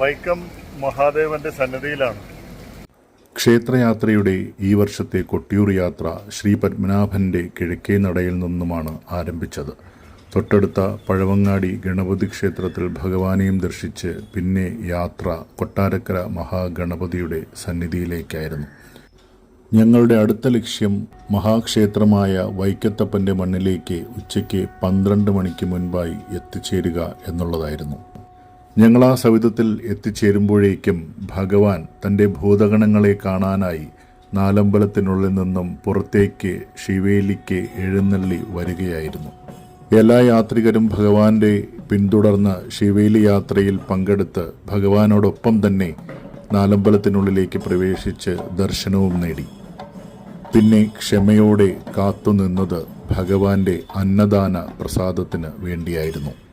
വൈക്കം മഹാദേവന്റെ സന്നിധിയിലാണ്. ക്ഷേത്രയാത്രയുടെ ഈ വർഷത്തെ കൊട്ടിയൂർ യാത്ര ശ്രീ പത്മനാഭന്റെ കിഴക്കേ നടയിൽ നിന്നുമാണ് ആരംഭിച്ചത്. തൊട്ടടുത്ത പഴവങ്ങാടി ഗണപതി ക്ഷേത്രത്തിൽ ഭഗവാനെയും ദർശിച്ച് പിന്നെ യാത്ര കൊട്ടാരക്കര മഹാഗണപതിയുടെ സന്നിധിയിലേക്കായിരുന്നു. ഞങ്ങളുടെ അടുത്ത ലക്ഷ്യം മഹാക്ഷേത്രമായ വൈക്കത്തപ്പന്റെ മണ്ണിലേക്ക് ഉച്ചയ്ക്ക് പന്ത്രണ്ട് മണിക്ക് മുൻപായി എത്തിച്ചേരുക എന്നുള്ളതായിരുന്നു. ഞങ്ങൾ ആ സവിധത്തിൽ എത്തിച്ചേരുമ്പോഴേക്കും ഭഗവാൻ തന്റെ ഭൂതഗണങ്ങളെ കാണാനായി നാലമ്പലത്തിനുള്ളിൽ നിന്നും പുറത്തേക്ക് ശിവേലിക്ക് എഴുന്നള്ളി വരികയായിരുന്നു. എല്ലാ യാത്രികരും ഭഗവാന്റെ പിന്തുടർന്ന് ശിവേലി യാത്രയിൽ പങ്കെടുത്ത് ഭഗവാനോടൊപ്പം തന്നെ നാലമ്പലത്തിനുള്ളിലേക്ക് പ്രവേശിച്ച് ദർശനവും നേടി. പിന്നെ ക്ഷമയോടെ കാത്തുനിന്നത് ഭഗവാന്റെ അന്നദാന പ്രസാദത്തിന് വേണ്ടിയായിരുന്നു.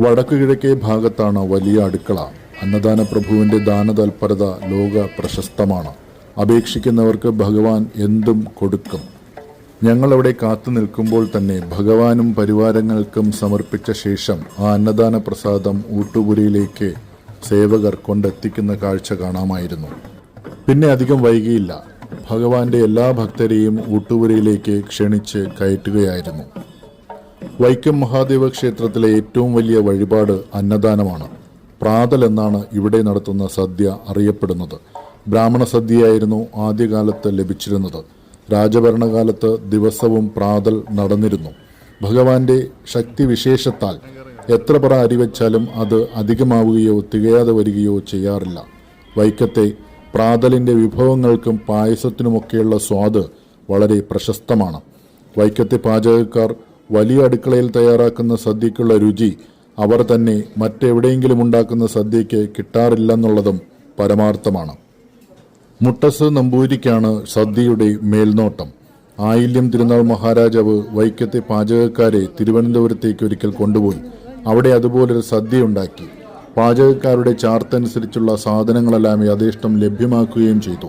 വടക്കു കിഴക്കേ ഭാഗത്താണ് വലിയ അടുക്കള. അന്നദാന പ്രഭുവിന്റെ ദാനതൽപരത ലോക പ്രശസ്തമാണ്. അപേക്ഷിക്കുന്നവർക്ക് ഭഗവാൻ എന്തും കൊടുക്കും. ഞങ്ങളവിടെ കാത്തു നിൽക്കുമ്പോൾ തന്നെ ഭഗവാനും പരിവാരങ്ങൾക്കും സമർപ്പിച്ച ശേഷം ആ അന്നദാന പ്രസാദം ഊട്ടുപുരയിലേക്ക് സേവകർ കൊണ്ടെത്തിക്കുന്ന കാഴ്ച കാണാമായിരുന്നു. പിന്നെ അധികം വൈകിയില്ല. ഭഗവാന്റെ എല്ലാ ഭക്തരെയും ഊട്ടുപുരയിലേക്ക് ക്ഷണിച്ച് കയറ്റുകയായിരുന്നു. വൈക്കം മഹാദേവ ക്ഷേത്രത്തിലെ ഏറ്റവും വലിയ വഴിപാട് അന്നദാനമാണ്. പ്രാതൽ എന്നാണ് ഇവിടെ നടത്തുന്ന സദ്യ അറിയപ്പെടുന്നത്. ബ്രാഹ്മണ സദ്യയായിരുന്നു ആദ്യകാലത്ത് ലഭിച്ചിരുന്നത്. രാജഭരണകാലത്ത് ദിവസവും പ്രാതൽ നടന്നിരുന്നു. ഭഗവാന്റെ ശക്തി വിശേഷത്താൽ എത്ര പറ അരിവെച്ചാലും അത് അധികമാവുകയോ തികയാതെ വരികയോ ചെയ്യാറില്ല. വൈക്കത്തെ പ്രാതലിന്റെ വിഭവങ്ങൾക്കും പായസത്തിനുമൊക്കെയുള്ള സ്വാദ് വളരെ പ്രശസ്തമാണ്. വൈക്കത്തെ പാചകക്കാർ വലിയ അടുക്കളയിൽ തയ്യാറാക്കുന്ന സദ്യക്കുള്ള രുചി അവർ തന്നെ മറ്റെവിടെയെങ്കിലും ഉണ്ടാക്കുന്ന സദ്യയ്ക്ക് കിട്ടാറില്ലെന്നുള്ളതും പരമാർത്ഥമാണ്. മുട്ടസ് നമ്പൂരിക്കാണ് സദ്യയുടെ മേൽനോട്ടം. ആയില്യം തിരുനാൾ മഹാരാജാവ് വൈക്കത്തെ പാചകക്കാരെ തിരുവനന്തപുരത്തേക്ക് ഒരിക്കൽ കൊണ്ടുപോയി. അവിടെ അതുപോലൊരു സദ്യ ഉണ്ടാക്കി. പാചകക്കാരുടെ ചാർത്തനുസരിച്ചുള്ള സാധനങ്ങളെല്ലാം യഥേഷ്ടം ലഭ്യമാക്കുകയും ചെയ്തു.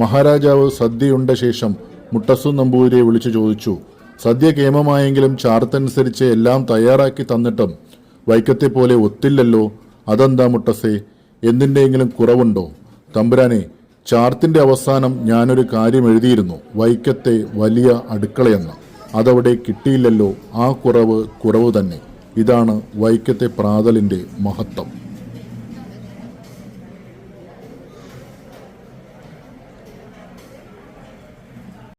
മഹാരാജാവ് സദ്യയുണ്ട ശേഷം മുട്ടസു നമ്പൂതിരിയെ വിളിച്ചു ചോദിച്ചു സദ്യ കേമമായെങ്കിലും ചാർത്തനുസരിച്ച് എല്ലാം തയ്യാറാക്കി തന്നിട്ടും വൈക്കത്തെ പോലെ ഒത്തില്ലല്ലോ. അതെന്താ മുട്ടസേ? എന്തിന്റെയെങ്കിലും കുറവുണ്ടോ? തമ്പുരാനെ ചാർത്തിന്റെ അവസാനം ഞാനൊരു കാര്യം എഴുതിയിരുന്നു. വൈക്കത്തെ വലിയ അടുക്കളയെന്ന്. അതവിടെ കിട്ടിയില്ലല്ലോ. ആ കുറവ് കുറവ് തന്നെ ഇതാണ് വൈക്കത്തെ പ്രാതലിന്റെ മഹത്വം.